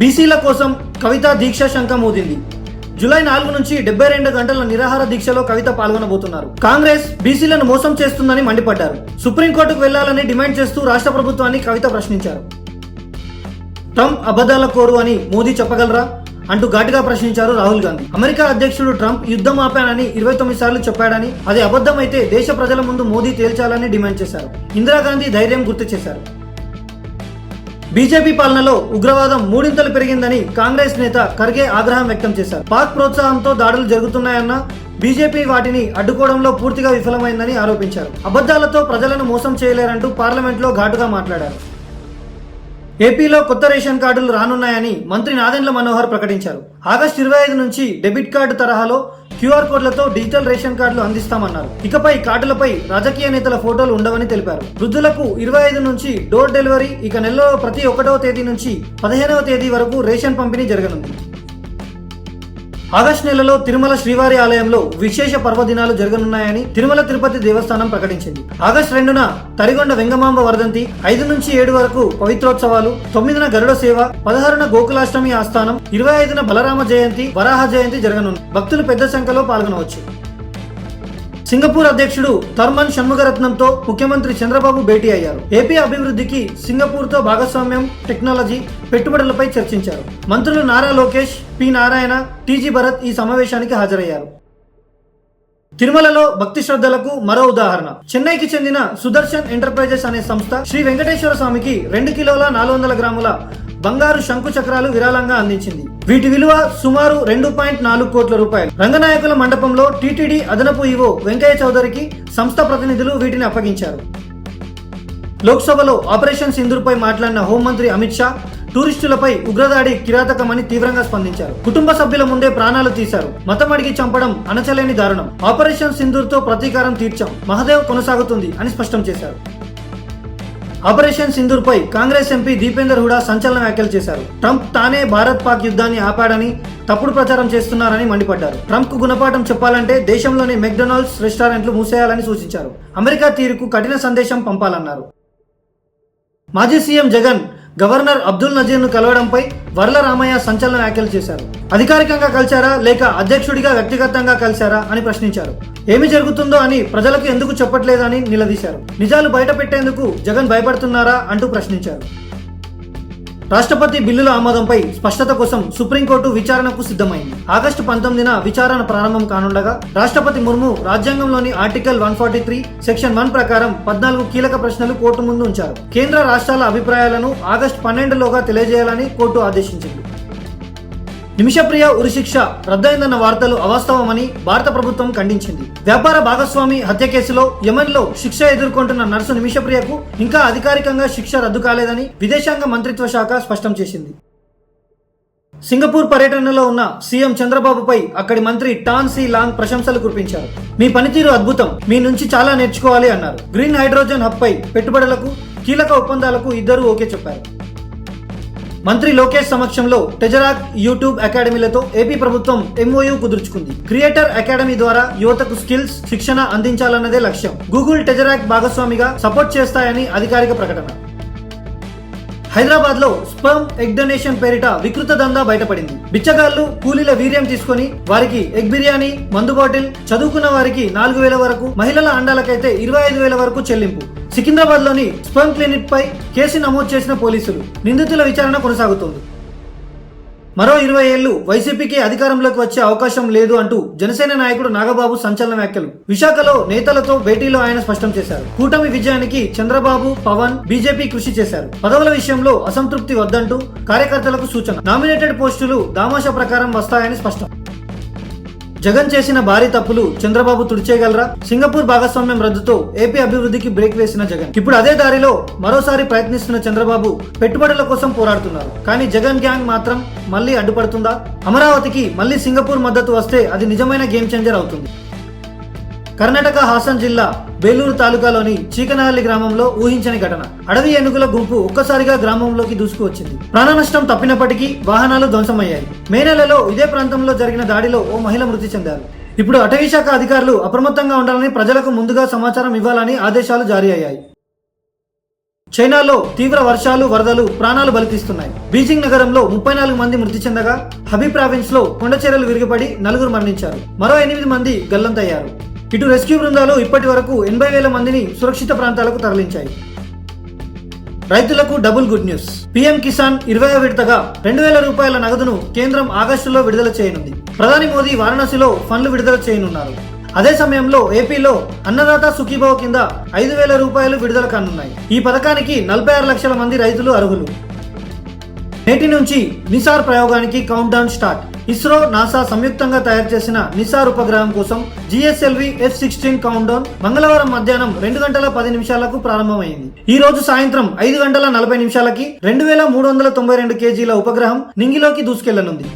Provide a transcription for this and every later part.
బీసీల కోసం కవిత దీక్ష శంఖం ఊదింది. జూలై నాలుగు నుంచి డెబ్బై రెండు గంటల నిరాహార దీక్షలో కవిత పాల్గొనబోతున్నారు. కాంగ్రెస్ బీసీలను మోసం చేస్తుందని మండిపడ్డారు. సుప్రీంకోర్టుకు వెళ్ళాలని డిమాండ్ చేస్తూ రాష్ట్ర ప్రభుత్వాన్ని కవిత ప్రశ్నించారు. ట్రంప్ అబద్ధాల కోరు అని మోదీ చెప్పగలరా? అంటూ ఘాటుగా ప్రశ్నించారు రాహుల్ గాంధీ. అమెరికా అధ్యక్షుడు ట్రంప్ యుద్ధం ఆపానని ఇరవై తొమ్మిది సార్లు చెప్పాడని అది అబద్ధమైతే దేశ ప్రజల ముందు మోదీ తేల్చాలని డిమాండ్ చేశారు. ఇందిరాగాంధీ ధైర్యం గుర్తు చేశారు. బీజేపీ పాలనలో ఉగ్రవాదం మూడింతలు పెరిగిందని కాంగ్రెస్ నేత ఖర్గే ఆగ్రహం వ్యక్తం చేశారు. పాక్ ప్రోత్సాహంతో దాడులు జరుగుతున్నాయన్న బీజేపీ వాటిని అడ్డుకోవడంలో పూర్తిగా విఫలమైందని ఆరోపించారు. అబద్ధాలతో ప్రజలను మోసం చేయలేరంటూ పార్లమెంట్లో ఘాటుగా మాట్లాడారు. ఏపీలో కొత్త రేషన్ కార్డులు రానున్నాయని మంత్రి నాదెండ్ల మనోహర్ ప్రకటించారు. ఆగస్టు ఇరవై ఐదు నుంచి డెబిట్ కార్డు తరహాలో క్యూఆర్ కోడ్లతో డిజిటల్ రేషన్ కార్డులు అందిస్తామన్నారు. ఇకపై కార్డులపై రాజకీయ నేతల ఫోటోలు ఉండవని తెలిపారు. వృద్ధులకు ఇరవై ఐదు నుంచి డోర్ డెలివరీ ఇక నెలలో ప్రతి ఒకటవ తేదీ నుంచి పదిహేనవ తేదీ వరకు రేషన్ పంపిణీ జరగనుంది. ఆగస్టు నెలలో తిరుమల శ్రీవారి ఆలయంలో విశేష పర్వదినాలు జరగనున్నాయని తిరుమల తిరుపతి దేవస్థానం ప్రకటించింది. ఆగస్టు రెండున తరిగొండ వెంగమాంబ వర్ధంతి ఐదు నుంచి ఏడు వరకు పవిత్రోత్సవాలు తొమ్మిదిన గరుడ సేవ పదహారున గోకులాష్టమి ఆస్థానం ఇరవై ఐదున బలరామ జయంతి వరాహ జయంతి జరగనుంది. భక్తులు పెద్ద సంఖ్యలో పాల్గొనవచ్చు. సింగపూర్ అధ్యక్షుడు థర్మన్ షణ్ముఖరత్నంతో ముఖ్యమంత్రి చంద్రబాబు భేటీ అయ్యారు. ఏపీ అభివృద్ధికి సింగపూర్తో భాగస్వామ్యం టెక్నాలజీ పెట్టుబడులపై చర్చించారు. మంత్రులు Nara Lokesh P Narayana T G Bharath ఈ సమావేశానికి హాజరయ్యారు. తిరుమలలో భక్తి శ్రద్ధలకు మరో ఉదాహరణ. చెన్నైకి చెందిన సుదర్శన్ ఎంటర్ప్రైజెస్ అనే సంస్థ శ్రీ వెంకటేశ్వర స్వామికి రెండు కిలోల నాలుగు వందల గ్రాముల బంగారు శంకు చక్రాలు విరాళంగా అందించింది. వీటి విలువ సుమారు రెండు పాయింట్ నాలుగు కోట్ల రూపాయలు. రంగనాయకుల మండపంలో టీటీడీ అదనపు ఈవో వెంకయ్య చౌదరికి సంస్థ ప్రతినిధులు వీటిని అప్పగించారు. లోక్సభలో ఆపరేషన్ సింధూర్పై మాట్లాడిన హోంమంత్రి అమిత్ షా టూరిస్టులపై ఉగ్రదాడి కిరాతకమని తీవ్రంగా స్పందించారు. కుటుంబ సభ్యుల ముందే ప్రాణాలు తీశారు. మతం అడిగి చంపడం అణచలేని దారుణం. ఆపరేషన్ సింధూర్తో ప్రతీకారం తీర్చాం. మహదేవ్ కొనసాగుతుంది అని స్పష్టం చేశారు. ఆపరేషన్ సింధూర్ పై కాంగ్రెస్ ఎంపీ దీపేందర్ హుడా సంచలన వ్యాఖ్యలు చేశారు. ట్రంప్ తానే భారత్ పాక్ యుద్ధాన్ని ఆపాడని తప్పుడు ప్రచారం చేస్తున్నారని మండిపడ్డారు. ట్రంప్కు గుణపాఠం చెప్పాలంటే దేశంలోని మెక్డొనాల్డ్స్ రెస్టారెంట్లు మూసేయాలని సూచించారు. అమెరికా తీరుకు కఠిన సందేశం పంపాలన్నారు. మాజీ సీఎం జగన్ గవర్నర్ అబ్దుల్ నజీర్ను కలవడంపై వర్ల రామయ్య సంచలన వ్యాఖ్యలు చేశారు. అధికారికంగా కలిశారా లేక అధ్యక్షుడిగా వ్యక్తిగతంగా కలిశారా అని ప్రశ్నించారు. ఏమి జరుగుతుందో అని ప్రజలకు ఎందుకు చెప్పట్లేదని నిలదీశారు. నిజాలు బయట పెట్టేందుకు జగన్ భయపడుతున్నారా అంటూ ప్రశ్నించారు. రాష్ట్రపతి బిల్లుల ఆమోదంపై స్పష్టత కోసం సుప్రీంకోర్టు విచారణకు సిద్ధమైంది. ఆగస్టు పంతొమ్మిదిన విచారణ ప్రారంభం కానుండగా రాష్ట్రపతి ముర్ము రాజ్యాంగంలోని article one forty three section one ప్రకారం పద్నాలుగు కీలక ప్రశ్నలు కోర్టు ముందు ఉంచారు. కేంద్ర రాష్ట్రాల అభిప్రాయాలను ఆగస్టు పన్నెండులోగా తెలియజేయాలని కోర్టు ఆదేశించింది. నిమిషప్రియ ఉరిశిక్ష రద్దయిందన్న వార్తలు అవాస్తవమని భారత ప్రభుత్వం ఖండించింది. వ్యాపార భాగస్వామి హత్య కేసులో యమన్లో శిక్ష ఎదుర్కొంటున్న నర్సు నిమిషప్రియకు ఇంకా అధికారికంగా శిక్ష రద్దు కాలేదని విదేశాంగ మంత్రిత్వ శాఖ స్పష్టం చేసింది. సింగపూర్ పర్యటనలో ఉన్న సీఎం చంద్రబాబుపై అక్కడి మంత్రి టాన్ సి లాంగ్ ప్రశంసలు కురిపించారు. మీ పనితీరు అద్భుతం. మీ నుంచి చాలా నేర్చుకోవాలి అన్నారు. గ్రీన్ హైడ్రోజన్ హబ్ పై పెట్టుబడులకు కీలక ఒప్పందాలకు ఇద్దరు ఓకే చెప్పారు. మంత్రి లోకేష్ సమక్షంలో టెజరాక్ యూట్యూబ్ అకాడమీలతో ఏపీ ప్రభుత్వం ఎంఓయూ కుదుర్చుకుంది. క్రియేటర్ అకాడమీ ద్వారా యువతకు స్కిల్స్ శిక్షణ అందించాలన్నదే లక్ష్యం. గూగుల్ టెజరాక్ భాగస్వామిగా సపోర్ట్ చేస్తాయని అధికారిక ప్రకటన. హైదరాబాద్లో స్పర్మ్ ఎగ్ డొనేషన్ పేరిట వికృత దందా బయటపడింది. బిచ్చగాళ్ళు కూలీల వీర్యం తీసుకొని వారికి ఎగ్ బిర్యానీ మందు బాటిల్ చదువుకున్న వారికి నాలుగు వేల వరకు మహిళల అండాలకైతే ఇరవై ఐదు వేల వరకు చెల్లింపు. సికింద్రాబాద్లోని స్పర్మ్ క్లినిక్ పై కేసు నమోదు చేసిన పోలీసులు నిందితుల విచారణ కొనసాగుతోంది. మరో ఇరవై ఏళ్ళు వైసీపీకి అధికారంలోకి వచ్చే అవకాశం లేదు అంటూ జనసేన నాయకుడు నాగబాబు సంచలన వ్యాఖ్యలు. విశాఖలో నేతలతో భేటీలో ఆయన స్పష్టం చేశారు. కూటమి విజయానికి చంద్రబాబు పవన్ బీజేపీ కృషి చేశారు. పదవుల విషయంలో అసంతృప్తి వద్దంటూ కార్యకర్తలకు సూచన. నామినేటెడ్ పోస్టులు దామాషా ప్రకారం వస్తాయని స్పష్టం. జగన్ చేసిన భారీ తప్పులు చంద్రబాబు తుడిచేయగలరా? సింగపూర్ భాగస్వామ్యం రద్దుతో ఏపీ అభివృద్ధికి బ్రేక్ వేసిన జగన్. ఇప్పుడు అదే దారిలో మరోసారి ప్రయత్నిస్తున్న చంద్రబాబు పెట్టుబడుల కోసం పోరాడుతున్నారు. కానీ జగన్ గ్యాంగ్ మాత్రం మళ్ళీ అడ్డుపడుతుందా? అమరావతికి మళ్ళీ సింగపూర్ మద్దతు వస్తే అది నిజమైన గేమ్ చేంజర్ అవుతుంది. కర్ణాటక హాసన్ జిల్లా బేలూరు తాలూకాలోని చీకనహల్లి గ్రామంలో ఊహించని ఘటన. అడవి ఏనుగుల గుంపు ఒక్కసారిగా గ్రామంలోకి దూసుకువచ్చింది ప్రాణ నష్టం తప్పినప్పటికీ వాహనాలు ధ్వంసమయ్యాయి. మే నెలలో ఇదే ప్రాంతంలో జరిగిన దాడిలో ఓ మహిళ మృతి చెందారు. ఇప్పుడు అటవీ శాఖ అధికారులు అప్రమత్తంగా ఉండాలని ప్రజలకు ముందుగా సమాచారం ఇవ్వాలని ఆదేశాలు జారీ అయ్యాయి. చైనాలో తీవ్ర వర్షాలు వరదలు ప్రాణాలు బలితీస్తున్నాయి. బీజింగ్ నగరంలో ముప్పై నాలుగు మంది మృతి చెందగా హబీ ప్రావిన్స్లో కొండచెరలు విరిగిపడి నలుగురు మరణించారు. మరో ఎనిమిది మంది గల్లంతయ్యారు. ఇటు రెస్క్యూ బృందాలు ఇప్పటి వరకు ఎనభై వేల మందిని సురక్షిత ప్రాంతాలకు తరలించాయి. రైతులకు double good news. PM Kisan ఇరవై విడతగా రెండు వేల రూపాయల నగదును కేంద్రం ఆగస్టులో విడుదల చేయనుంది. ప్రధాని మోదీ వారణాసిలో ఫండ్లు విడుదల చేయనున్నారు. అదే సమయంలో ఏపీలో అన్నదాత సుఖీభావ కింద ఐదు వేల రూపాయలు విడుదల కానున్నాయి. ఈ పథకానికి నలభై ఆరు లక్షల మంది రైతులు అర్హులు. నేటి నుంచి నిసార్ ప్రయోగానికి countdown start ISRO NASA సంయుక్తంగా తయారు చేసిన నిసార్ ఉపగ్రహం కోసం GSLV F sixteen countdown మంగళవారం మధ్యాహ్నం రెండు గంటల పది నిమిషాలకు ప్రారంభమైంది. ఈ రోజు సాయంత్రం ఐదు గంటల నలభై నిమిషాలకి రెండు వేల మూడు వందల తొంభై రెండు కేజీల ఉపగ్రహం నింగిలోకి దూసుకెళ్ళనుంది.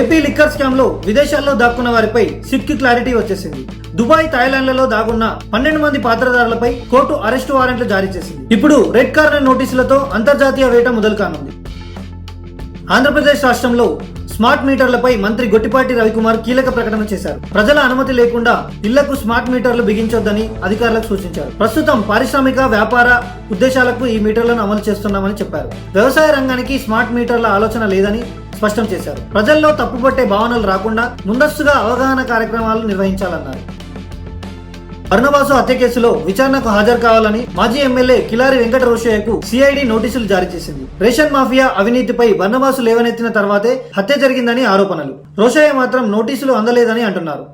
ఏపీ లిక్కర్ స్కామ్లో విదేశాల్లో దాక్కున్న వారిపై సిట్కి క్లారిటీ వచ్చేసింది. దుబాయ్ థాయిలాండ్లలో దాగున్న పన్నెండు మంది పాత్రదారులపై కోర్టు అరెస్టు వారెంట్లు జారీ చేసింది. ఇప్పుడు రెడ్ కార్నర్ నోటీసులతో అంతర్జాతీయ వేట మొదలు కానుంది ఆంధ్రప్రదేశ్ రాష్ట్రంలో స్మార్ట్ మీటర్లపై మంత్రి గొట్టిపాటి రవికుమార్ కీలక ప్రకటన చేశారు. ప్రజల అనుమతి లేకుండా ఇళ్ళకు స్మార్ట్ మీటర్లు బిగించొద్దని అధికారులకు సూచించారు. ప్రస్తుతం పారిశ్రామిక వ్యాపార ఉద్దేశాలకు ఈ మీటర్లను అమలు చేస్తున్నామని చెప్పారు. వ్యవసాయ రంగానికి స్మార్ట్ మీటర్ల ఆలోచన లేదని స్పష్టం చేశారు. ప్రజల్లో తప్పుపట్టే భావనలు రాకుండా ముందస్తుగా అవగాహన కార్యక్రమాలు నిర్వహించాలన్నారు. అరుణవాసు హత్య కేసులో విచారణకు హాజరు కావాలని మాజీ ఎమ్మెల్యే కిలారి వెంకట రోషయ్యకు సిఐడి నోటీసులు జారీ చేసింది. రేషన్ మాఫియా అవినీతిపై బర్ణవాసు లేవనెత్తిన తర్వాతే హత్య జరిగిందని ఆరోపణలు. రోషయ్య మాత్రం నోటీసులు అందలేదని అంటున్నారు.